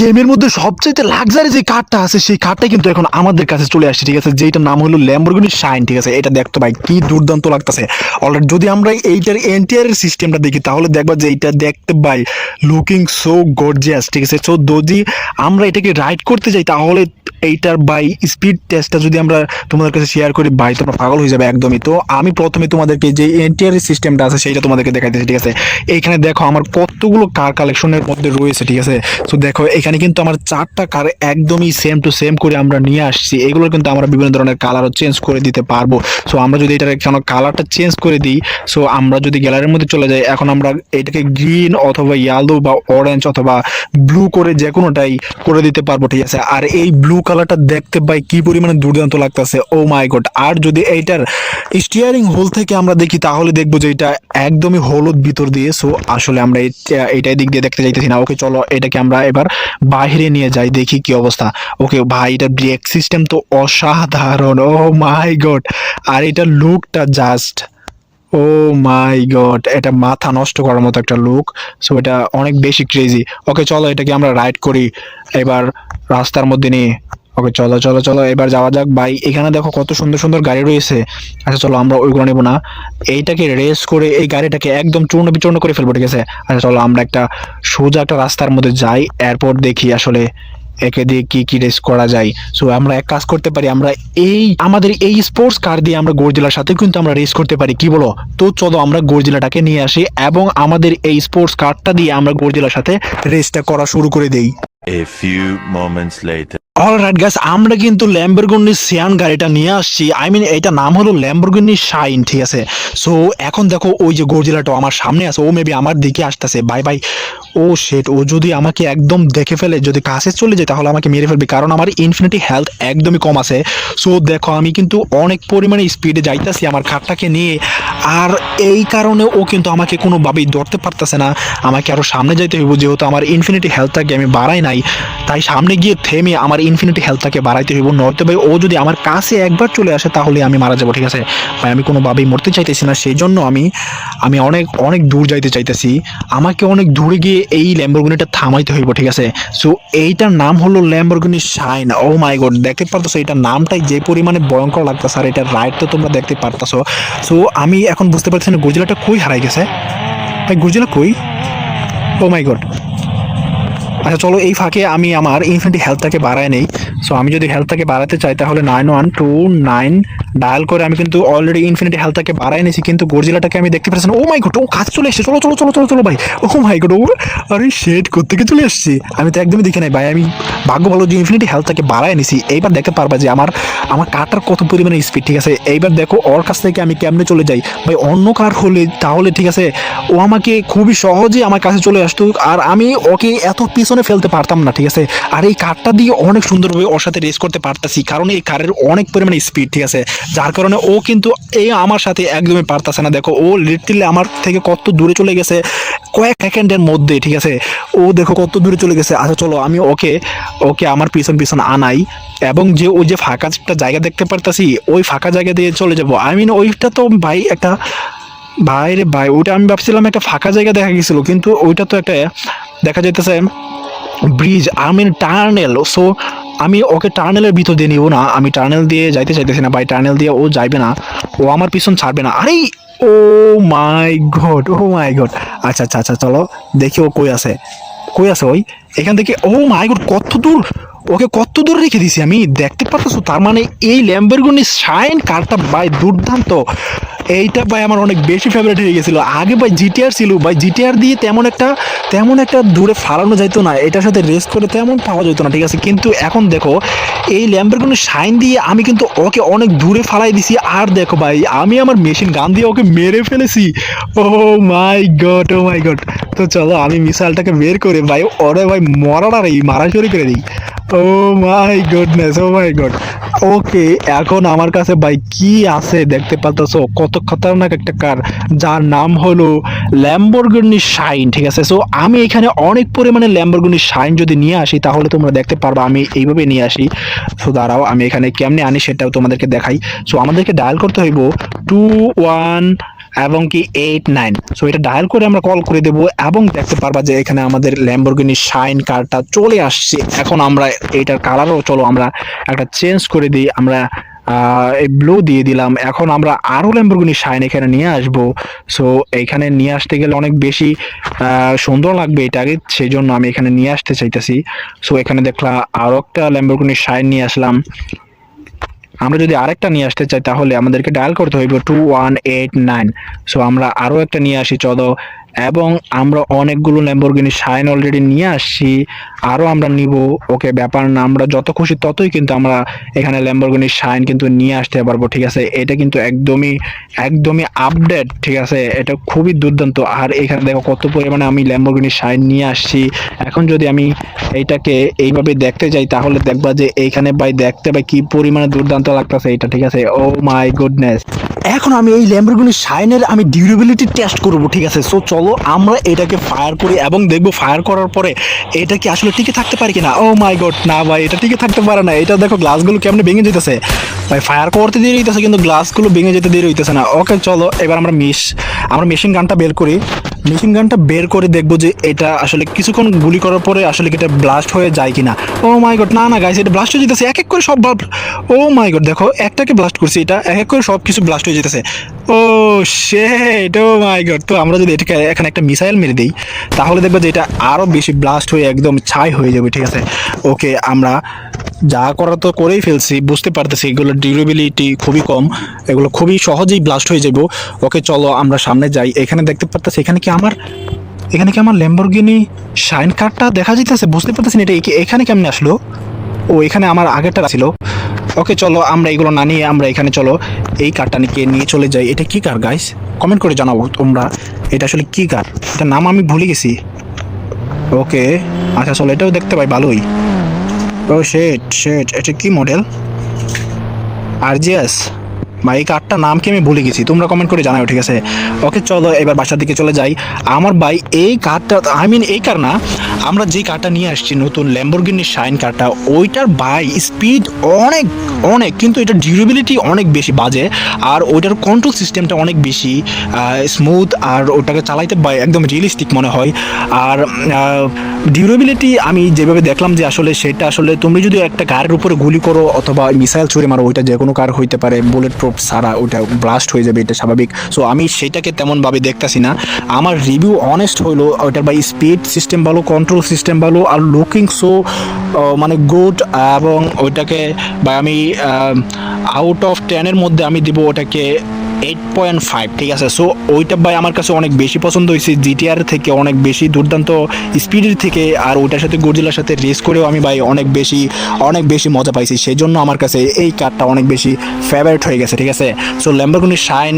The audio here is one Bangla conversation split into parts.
গেমের মধ্যে সবচেয়ে লাক্সারি যে কারটা আছে, সেই কারটা কিন্তু এখন আমাদের কাছে চলে আসছে, ঠিক আছে? যেটা নাম হলো ল্যাম্বরগিনি শাইন ঠিক আছে? এটা দেখতো ভাই, কি দুর্দান্ত লাগতেছে। অলরেডি যদি আমরা এইটার এন্টিয়ার সিস্টেমটা দেখি, তাহলে দেখবা যে এইটা দেখতে ভাই লুকিং সো গর্জিয়াস ঠিক আছে? সো যদি আমরা এটাকে রাইড করতে যাই, তাহলে এইটার বাই স্পিড টেস্টটা যদি আমরা তোমাদের কাছে শেয়ার করি, ভাই, তোমরা পাগল হয়ে যাবে একদমই। তো আমি প্রথমে তোমাদেরকে যে এনটিআর সিস্টেমটা আছে, সেইটা তোমাদেরকে দেখাইতেছি, ঠিক আছে? এইখানে দেখো আমার কতগুলো কার কালেকশনের মধ্যে রয়েছে, ঠিক আছে? তো দেখো, এখানে কিন্তু আমার চারটা কার একদমই সেম টু সেম করে আমরা নিয়ে আসছি। এগুলোর কিন্তু আমরা বিভিন্ন ধরনের কালারও চেঞ্জ করে দিতে পারব। সো আমরা যদি এটার এখানে কালারটা চেঞ্জ করে দিই সো আমরা যদি গ্যালারির মধ্যে চলে যাই, এখন আমরা এটাকে গ্রিন অথবা ইয়েলো বা অরেঞ্জ অথবা ব্লু করে যে কোনোটাই করে দিতে পারব, ঠিক আছে? আর এই ব্লু কালারটা দেখতে পাই কি পরিমাণে দুর্দান্ত লাগতেছে। ও মাই গড আর যদি এইটার স্টিয়ারিং হোল থেকে আমরা দেখি, তাহলে দেখব যে এটা একদমই হলুদ ভিতর দিয়ে। সো আসলে আমরা এটা- এইটাই দিক দিয়ে দেখতে যাইতেছি না। ওকে চলো এটাকে আমরা এবার বাইরে নিয়ে যাই, দেখি কি অবস্থা। ওকে ভাই, এটার ব্রেক সিস্টেম তো অসাধারণ। ও মাই গড আর এটার লুকটা জাস্ট ও মাই গড এটা মাথা নষ্ট করার মতো একটা লুক সো এটা অনেক বেশি ক্রেজি ওকে চলো এটাকে আমরা রাইড করি। এবার রাস্তার মধ্যে নিয়ে ওকে চলো চলো চলো, এবার যাওয়া যাক। ভাই, এখানে দেখো কত সুন্দর সুন্দর গাড়ি রয়েছে। আচ্ছা চলো, আমরা ওইগুলো নেব না। এইটাকে রেস করে এই গাড়িটাকে একদম চূর্ণ বিচূর্ণ করে ফেলব, ঠিক আছে? আচ্ছা চলো, আমরা একটা সোজা একটা রাস্তার মধ্যে যাই। এরপর দেখি আসলে একে দিয়ে কি কি রেস করা যায়। সো আমরা এক কাজ করতে পারি, আমরা এই, আমাদের এই স্পোর্টস কার দিয়ে আমরা গর্জিলার সাথে কিন্তু আমরা রেস করতে পারি। কি বলো? তো চলো, আমরা গর্জিলাটাকে নিয়ে আসি এবং আমাদের এই স্পোর্টস কারটা দিয়ে আমরা গর্জিলার সাথে রেসটা করা শুরু করে দেই। A few moments later. Alright গাছ আমরা কিন্তু ল্যাম্বরগিনি সিয়ান গাড়িটা নিয়ে আসছি। আই মিন এটা নাম হলো ল্যাম্বরগিনি শাইন ঠিক আছে? সো এখন দেখো, ওই যে গর্জিলাটা আমার সামনে আছে, ও মেবি আমার দিকে আসতেছে। বাই বাই ও শেট ও যদি আমাকে একদম দেখে ফেলে, যদি কাছে চলে যায়, তাহলে আমাকে মেরে ফেলবে। কারণ আমার ইনফিনিটি হেলথ একদমই কম আছে। সো দেখো, আমি কিন্তু অনেক পরিমাণে স্পিডে যাইতেছি আমার খাটটাকে নিয়ে। আর এই কারণে ও কিন্তু আমাকে কোনোভাবেই ধরতে পারতেছে না। আমাকে আরও সামনে যাইতে হইব, যেহেতু আমার ইনফিনিটি হেলথটাকে আমি বাড়াই নাই। তাই সামনে গিয়ে থেমে আমার ইনফিনিটি হেলথটাকে বাড়াইতে হইব। নয়তো ভাই, ও যদি আমার কাছে একবার চলে আসে, তাহলে আমি মারা যাব, ঠিক আছে? ভাই, আমি কোনোভাবেই মরতে চাইতেছি না। সেই জন্য আমি আমি অনেক অনেক দূর যাইতে চাইতেছি। আমাকে অনেক দূরে গিয়ে এই ল্যাম্বরগিনিটা থামাইতে হইব, ঠিক আছে? সো এইটার নাম হলো Lamborghini shine oh my god দেখতে পারতেছো এটার নামটাই যে পরিমাণে ভয়ঙ্কর লাগতেছে, আর এটার রাইড তো তোমরা দেখতে পারতেছো। সো আমি এখন বুঝতে পারছি না গর্জিলাটা কই হারাই গেছে? ভাই গর্জিলা কই? ও মাই গড আচ্ছা চলো এই ফাঁকে আমি আমার ইনফিনিটি হেলথটাকে বাড়ায় নেই। সো আমি যদি হেলথটাকে বাড়াতে চাই, তাহলে nine one two nine dial করে আমি কিন্তু অলরেডি ইনফিনিটি হেলথটাকে বাড়ায় নিয়েছি কিন্তু গর্জিলাটাকে আমি দেখতে পাচ্ছি না। ও মাই গড ও কাজ চলে এসেছে। চলো চলো চলো চলো চলো ভাই। ও মাই গড ও আরে শেড কোথেকে চলে এসেছি? আমি তো একদমই দেখে নাই ভাই। আমি ভাগ্য ভালো যে ইনফিনিটি হেলথটাকে বাড়ায় নিছি এইবার দেখতে পারবা যে আমার আমার কারটার কত পরিমাণে স্পিড ঠিক আছে? এইবার দেখো, ওর কাছ থেকে আমি কেমনে চলে যাই? ভাই, অন্য কার হলে তাহলে ঠিক আছে, ও আমাকে খুবই সহজে আমার কাছে চলে আসতো, আর আমি ওকে এত পিছনে ফেলতে পারতাম না, ঠিক আছে? আর এই কারটা দিয়ে অনেক সুন্দরভাবে ওর সাথে রেস করতে পারতাছি, কারণ এই কারের অনেক পরিমাণে স্পিড ঠিক আছে? যার কারণে ও কিন্তু এই আমার সাথে একদমই পারতাছে না। দেখো, ও লিটারলি আমার থেকে কত দূরে চলে গেছে, কয়েক সেকেন্ডের মধ্যে ঠিক আছে? ও দেখো কত দূরে চলে গেছে। আচ্ছা চলো, আমি ওকে ওকে আমার পিছন পিছন আনাই এবং যে ওই যে ফাঁকা একটা জায়গা দেখতে পারতাছি, ওই ফাঁকা জায়গা দিয়ে চলে যাব। আই মিন ওইটা তো ভাই একটা, ভাই রে ভাই, ওইটা আমি ভাবছিলাম একটা ফাঁকা জায়গা দেখা গেছিল, কিন্তু ওইটা তো একটা দেখা যাইতেছে bridge I mean tunnel so আমি ওকে টার্নেলের ভিতর দিয়ে নিব না। আমি টার্নেল দিয়ে যাইতে চাইতেছি না। ভাই টার্নেল দিয়ে ও যাইবে না। ও আমার পিছন ছাড়বে না। আরে, ও my god O my god আচ্ছা আচ্ছা আচ্ছা চলো দেখি ও কই আছে। কই আছে ওই? এখান থেকে, ও মাই গড কত দূর? ওকে কত দূর রেখে দিছি আমি? দেখতে পারতেছো? তার মানে এই ল্যাম্বরগুনি শাইন কারটা ভাই দুর্দান্ত। এইটা ভাই আমার অনেক বেশি ফেভারিট হয়ে গেছিল। আগে ভাই জিটিআর ছিল। ভাই জিটিআর দিয়ে তেমন একটা তেমন একটা দূরে ফালানো যাইতো না। এটার সাথে রেস করে তেমন পাওয়া যেত না, ঠিক আছে? কিন্তু এখন দেখো, এই ল্যাম্বরগুনি শাইন দিয়ে আমি কিন্তু ওকে অনেক দূরে ফালাই দিছি। আর দেখো ভাই, আমি আমার মেশিন গান দিয়ে ওকে মেরে ফেলেছি। ও my god O my god তো চলো, আমি মিসাইলটাকে বের করে ভাই, ওরে ভাই মরাটা রে মারা চুরি করে দিই। ও my goodness oh my god ওকে এখন আমার কাছে ভাই কি আছে দেখতে পাচ্ছ কত খতরনাক একটা কার, যার নাম হলো ল্যাম্বরগিনি শাইন ঠিক আছে? সো আমি এখানে অনেক পরিমাণে ল্যাম্বরগিনি শাইন যদি নিয়ে আসি, তাহলে তোমরা দেখতে পারবা, আমি এইভাবে নিয়ে আসি। সো দাঁড়াও, আমি এখানে কেমনে আনি সেটাও তোমাদেরকে দেখাই। সো আমাদেরকে ডায়াল করতে হইব টু ওয়ান এবং কি এইট নাইন সো এটা ডায়াল করে আমরা কল করে দেবো এবং দেখতে পারবা যে এখানে আমাদের ল্যাম্বরগিনি শাইন কারটা চলে আসছে। এখন আমরা এইটার কালারও চলো, আমরা একটা চেঞ্জ করে দিই, আমরা এই ব্লু দিয়ে দিলাম। এখন আমরা আরও ল্যাম্বরগিনি শাইন এখানে নিয়ে আসব। সো এইখানে নিয়ে আসতে গেলে অনেক বেশি সুন্দর লাগবে এটাকে সেই জন্য আমি এখানে নিয়ে আসতে চাইতেছি। সো এখানে দেখলাম আরও একটা ল্যাম্বরগিনি শাইন নিয়ে আসলাম। আমরা যদি আরেকটা নিয়ে আসতে চাই, তাহলে আমাদেরকে ডায়াল করতে হইব two one eight nine so আমরা আরও একটা নিয়ে আসি, চলো। এবং আমরা অনেকগুলো ল্যাম্বরগিনি শাইন অলরেডি নিয়ে আসছি। আরও আমরা নিব। ওকে, ব্যাপার না, আমরা যত খুশি ততই কিন্তু আমরা এখানে ল্যাম্বরগিনি শাইন কিন্তু নিয়ে আসতে পারব, ঠিক আছে? এটা কিন্তু একদমই একদমই আপডেট ঠিক আছে? এটা খুবই দুর্দান্ত। আর এখানে দেখো কত পরিমাণে আমি ল্যাম্বরগিনি শাইন নিয়ে আসছি। এখন যদি আমি এইটাকে এইভাবে দেখতে যাই, তাহলে দেখবা যে এইখানে ভাই দেখতে ভাই কি পরিমাণে দুর্দান্ত লাগতেছে এটা ঠিক আছে? ও মাই গুডনেস এখন আমি এই ল্যাম্বরগিনি শাইনের আমি ডিউরেবিলিটি টেস্ট করব, ঠিক আছে? সো চলো আমরা এটাকে ফায়ার করি এবং দেখব ফায়ার করার পরে এটা কি আসলে টিকে থাকতে পারে কিনা? ও মাই গড না ভাই, এটা টিকে থাকতে পারে না। এটা দেখো গ্লাসগুলো কেমন ভেঙে যেতেছে? ভাই ফায়ার করতে দিয়ে রইতেছে কিন্তু গ্লাসগুলো ভেঙে যেতে দিয়ে রইতেছে না। ওকে চলো, এবার আমরা মিস আমরা মেশিন গানটা বের করি। মেশিন গানটা বের করে দেখব যে এটা আসলে কিছুক্ষণ গুলি করার পরে আসলে এটা ব্লাস্ট হয়ে যায় কিনা। ও মাই গড না না গাইস এটা ব্লাস্ট হয়ে যেতেছে। এক এক করে সব ও মাই গড দেখো, একটাকে ব্লাস্ট করছি, এটা এক এক করে সব কিছু ব্লাস্ট হয়ে যেতেছে। ও শেট ও মাই গড তো আমরা যদি এটাকে এখানে একটা মিসাইল মেরে দিই, তাহলে দেখব যে এটা আরও বেশি ব্লাস্ট হয়ে একদম ছাই হয়ে যাবে, ঠিক আছে? ওকে, আমরা যা করা তো করেই ফেলছি, বুঝতে পারতেছি এগুলোর ডিউরেবিলিটি খুবই কম, এগুলো খুবই সহজেই ব্লাস্ট হয়ে যাব ওকে, চলো, আমরা সামনে যাই। এখানে দেখতে পারতেছি, এখানে কি আমার, এখানে কি আমার ল্যাম্বরগিনি শাইন কার্ডটা দেখা যাইতেছে? বুঝতে পারতেছি না এটা এখানে কেমনে আসলো? ও, এখানে আমার আগেরটা ছিল। ওকে, চলো আমরা এগুলো না নিয়ে আমরা এখানে চলো। এই কারটা নিয়ে নিয়ে চলে যাই। এটা কি কার গাইস কমেন্ট করে জানাব তোমরা। এটা আসলে কি কার এটা নাম আমি ভুলে গেছি। ওকে আচ্ছা চলো, এটাও দেখতে পাই, ভালোই। ও শেট শেট এটা কি মডেল আর আরজিএস বা এই কার্ডটার নাম কি আমি ভুলে গেছি? তোমরা কমেন্ট করে জানাও, ঠিক আছে? ওকে, চলো, এবার বাসার দিকে চলে যাই। আমার ভাই, এই কারটা আই মিন এই কার না, আমরা যে কারটা নিয়ে আসছি, নতুন ল্যাম্বরগিনি শাইন কারটা ওইটার বাই স্পিড অনেক অনেক, কিন্তু এটার ডিউরেবিলিটি অনেক বেশি বাজে, আর ওইটার কন্ট্রোল সিস্টেমটা অনেক বেশি স্মুথ আর ওটাকে চালাইতে একদম রিয়েলিস্টিক মনে হয়। আর ডিউরেবিলিটি আমি যেভাবে দেখলাম যে আসলে সেটা আসলে তুমি যদি একটা কারের উপরে গুলি করো, অথবা মিসাইল ছুড়ে মারো, ওইটা যে কোনো কার হইতে পারে বুলেট প্রুফ ছাড়া ওটা ব্লাস্ট হয়ে যাবে, এটা স্বাভাবিক। সো আমি সেটাকে তেমনভাবে দেখতেছি না। আমার রিভিউ অনেস্ট হলো ওটার বাই স্পিড সিস্টেম ভালো কন্ট্রোল সিস্টেম ভালো, আর লুকিং সো মানে গুড এবং ওইটাকে বা আমি আউট অফ টেনের মধ্যে আমি দিব ওটাকে এইট পয়েন্ট ফাইভ ঠিক আছে? সো ওইটা ভাই আমার কাছে অনেক বেশি পছন্দ হয়েছে জিটিআর থেকে, অনেক বেশি দুর্দান্ত স্পিডের থেকে, আর ওইটার সাথে গর্জিলার সাথে রেস করেও আমি ভাই অনেক বেশি অনেক বেশি মজা পাইছি। সেই জন্য আমার কাছে এই কারটা অনেক বেশি ফেভারিট হয়ে গেছে, ঠিক আছে? সো ল্যাম্বরগুনি শাইন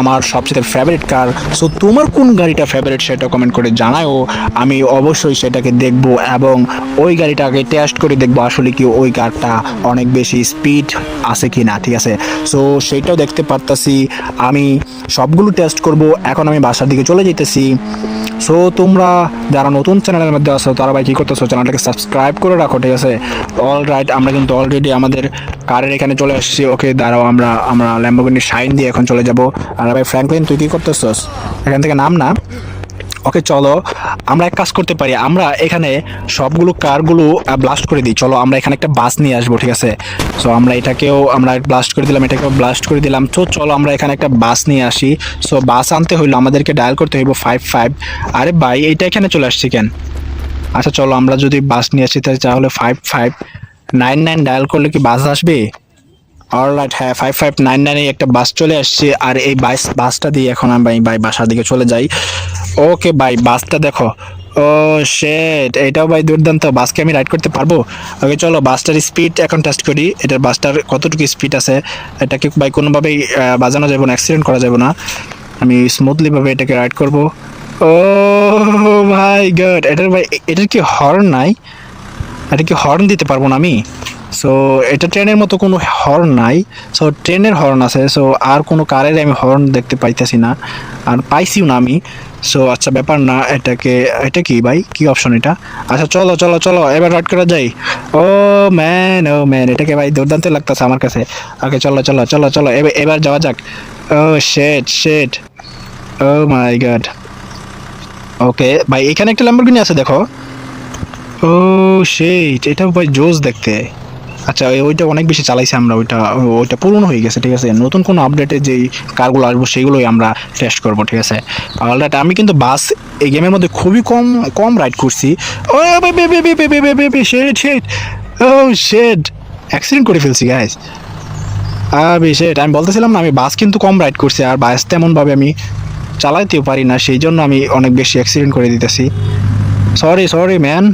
আমার সবচেয়ে ফেভারিট কার সো তোমার কোন গাড়িটা ফেভারিট সেটা কমেন্ট করে জানাও আমি অবশ্যই সেটাকে দেখব এবং ওই গাড়িটাকে টেস্ট করে দেখব আসলে কি ওই কারটা অনেক বেশি স্পিড আছে কি না ঠিক আছে? সো সেটাও দেখতে পারতাছি। আমি সবগুলো টেস্ট করব, এখন আমি বাসার দিকে চলে যেতেছি সো তোমরা যারা নতুন চ্যানেলের মধ্যে আসো তারা ভাই কী করতেছো চ্যানেলটাকে সাবস্ক্রাইব করে রাখো, ঠিক আছে? অল রাইট আমরা কিন্তু অলরেডি আমাদের কারের এখানে চলে এসেছি ওকে দাঁড়াও, আমরা আমরা ল্যাম্বোগিনি শাইন দিয়ে এখন চলে যাব। আর ভাই ফ্র্যাঙ্কলিন তুই কী করতেছস? এখান থেকে নাম না? ওকে, চলো, আমরা এক কাজ করতে পারি। আমরা এখানে সবগুলো কারগুলো ব্লাস্ট করে দিই। চলো, আমরা এখানে একটা বাস নিয়ে আসব, ঠিক আছে? সো আমরা এটাকেও, আমরা ব্লাস্ট করে দিলাম, এটাকেও ব্লাস্ট করে দিলাম। তো চলো, আমরা এখানে একটা বাস নিয়ে আসি। সো বাস আনতে হইল, আমাদেরকে ডায়াল করতে হইব ফাইভ ফাইভ আরে ভাই, এইটা এখানে চলে আসছি কেন? আচ্ছা চলো, আমরা যদি বাস নিয়ে আসি, তাহলে five five nine nine dial করলে কি বাস আসবে? অলরাইট হ্যাঁ ফাইভ ফাইভ নাইন নাইনে একটা বাস চলে আসছে আর এই বাস বাসটা দিয়ে এখন আমি ভাই বাসার দিকে চলে যাই। ওকে ভাই বাসটা দেখো। ও শেট এটাও ভাই দুর্দান্ত। বাসকে আমি রাইড করতে পারব? ওকে চলো বাসটার স্পিড এখন টেস্ট করি। এটার বাসটার কতটুকু স্পিড আছে? এটাকে ভাই কোনোভাবেই বাজানো যাবে না অ্যাক্সিডেন্ট করা যাবে না। আমি স্মুথলিভাবে এটাকে রাইড করব। ও ভাই গড এটার ভাই, এটার কি হর্ন নাই? এটা কি হর্ন দিতে পারব না আমি? সো এটা ট্রেনের মতো কোনো হর্ন নাই। সো ট্রেনের হর্ন আছে। সো আর কোনো কারের আমি হর্ন দেখতে পাইতেছি না। আর পাইছিও না আমি। সো আচ্ছা ব্যাপার না, এটাকে, এটা কি ভাই? কি অপশন এটা? আচ্ছা চলো চলো চলো, এবার রাইড করা যাই। ও ম্যান ও ম্যান এটাকে ভাই দুর্দান্ত লাগতেছে আমার কাছে। ওকে চলো চলো চলো চলো এবার এবার যাওয়া যাক। ও শেট শেট ও মাই গড ওকে ভাই, এখানে একটা ল্যাম্বরগিনি আছে, দেখো। ও সেইট এটা ভাই জোস দেখতে। আচ্ছা ওই- ওইটা অনেক বেশি চালাইছি আমরা, ওইটা ওইটা পুরনো হয়ে গেছে, ঠিক আছে? নতুন কোনো আপডেটে যেই কারগুলো আসব, সেগুলোই আমরা টেস্ট করব, ঠিক আছে? অলরাইট আমি কিন্তু বাস এই গেমের মধ্যে খুবই কম কম রাইড করছি। ও শেড ও শেড অ্যাক্সিডেন্ট করে ফেলছি গাইস আবে শেড আমি বলতেছিলাম না, আমি বাস কিন্তু কম রাইড করছি, আর বাস তেমনভাবে আমি চালাইতেও পারি না, সেই জন্য আমি অনেক বেশি অ্যাক্সিডেন্ট করে দিতেছি। সরি সরি ম্যান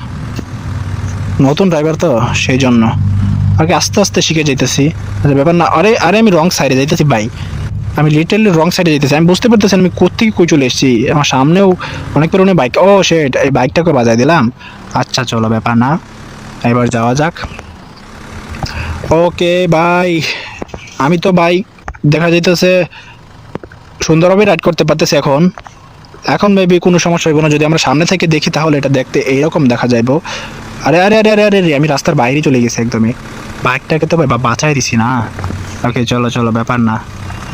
নতুন ড্রাইভার তো, সেই জন্য। আগে আস্তে আস্তে শিখে যাইতেছি। আচ্ছা ব্যাপার না, আরে আরে আমি রং সাইডে যাইতেছি, ভাই। আমি লিটারলি রং সাইডে যাইতেছি। আমি বুঝতে পারতেছি আমি কোথেকে কই চলে এসেছি। আমার সামনেও অনেক পরিমাণে বাইক ও সেট এই বাইকটাকে বাজায় দিলাম। আচ্ছা চলো, ব্যাপার না। এবার যাওয়া যাক। ওকে বাই আমি তো বাইক দেখা যাইতেছে সুন্দরভাবে রাইড করতে পারতেছি এখন। এখন মেবি কোনো সমস্যা হইব না। যদি আমরা সামনে থেকে দেখি, তাহলে এটা দেখতে এইরকম দেখা যাইবো। আরে আরে আরে আরে আরে আমি রাস্তার বাইরে চলে গেছি একদমই। বাইকটাকে তো বাঁচাই দিছি না। ওকে চলো চলো, ব্যাপার না।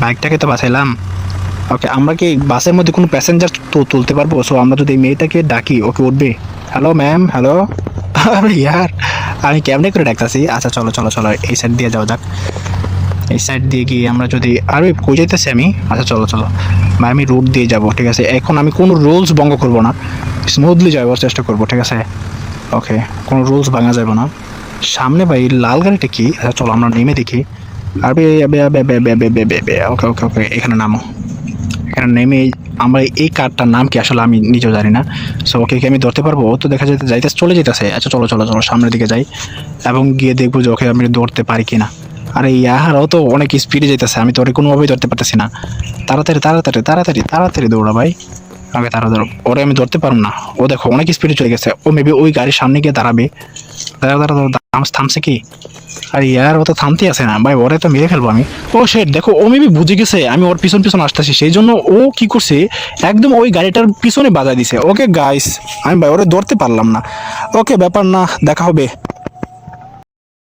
বাইকটাকে তো বাঁচাইলাম। ওকে আমরা কি বাসের মধ্যে কোনো প্যাসেঞ্জার তো তুলতে পারব? সো আমরা যদি মেয়েটাকে ডাকি ওকে উঠবে? হ্যালো ম্যাম হ্যালো ইয়ার, আমি কেমনে করে ডাকতেছি? আচ্ছা চলো চলো চলো, এই সাইড দিয়ে যাও যাক। এই সাইড দিয়ে গিয়ে আমরা যদি আরে কই যাইতেছি আমি আচ্ছা চলো চলো। বা আমি রুট দিয়ে যাব, ঠিক আছে? এখন আমি কোনো রুলস ভঙ্গ করব না। স্মুথলি যাওয়ার চেষ্টা করব, ঠিক আছে? ওকে কোনো রুলস ভাঙা যাবে না। সামনে ভাই, লাল গাড়িটা কি? আচ্ছা চলো আমরা নেমে দেখি। আর ওকে ওকে ওকে এখানে নামো। এখানে নেমে আমরা এই কারটার নাম কি? আসলে আমি নিজেও জানি না। সো ওকে কি আমি ধরতে পারব? তো দেখা যেতে যাইতে, চলে যেতেছে আচ্ছা চলো চলো চলো, সামনের দিকে যাই। এবং গিয়ে দেখব যে ওকে আমি ধরতে পারি কি না আর এই ইয়াহারাও তো অনেক স্পিডে যেতেছে আমি তো ওরে কোনোভাবেই ধরতে পারতেছি না। তাড়াতাড়ি তাড়াতাড়ি তাড়াতাড়ি তাড়াতাড়ি দৌড়া ভাই। আমাকে ধরো, ওরে আমি ধরতে পারব না। ও দেখো, অনেক স্পিডে চলে গেছে। ও মেবি ওই গাড়ির সামনে গিয়ে দাঁড়াবে। দাঁড়া দাঁড়া থামছে কি? আরে ইয়ার, ও তো থামতে আছে না। ভাই, ওরে তো মেরে ফেলব আমি। ও শেট দেখো, ও মেবি বুঝে গেছে, আমি ওর পিছন পিছন আসতেছি। সেই জন্য ও কি করছে, একদম ওই গাড়িটার পিছনে বাজায় দিছে। ওকে গাইস আমি ভাই, ওরে ধরতে পারলাম না। ওকে ব্যাপার না, দেখা হবে।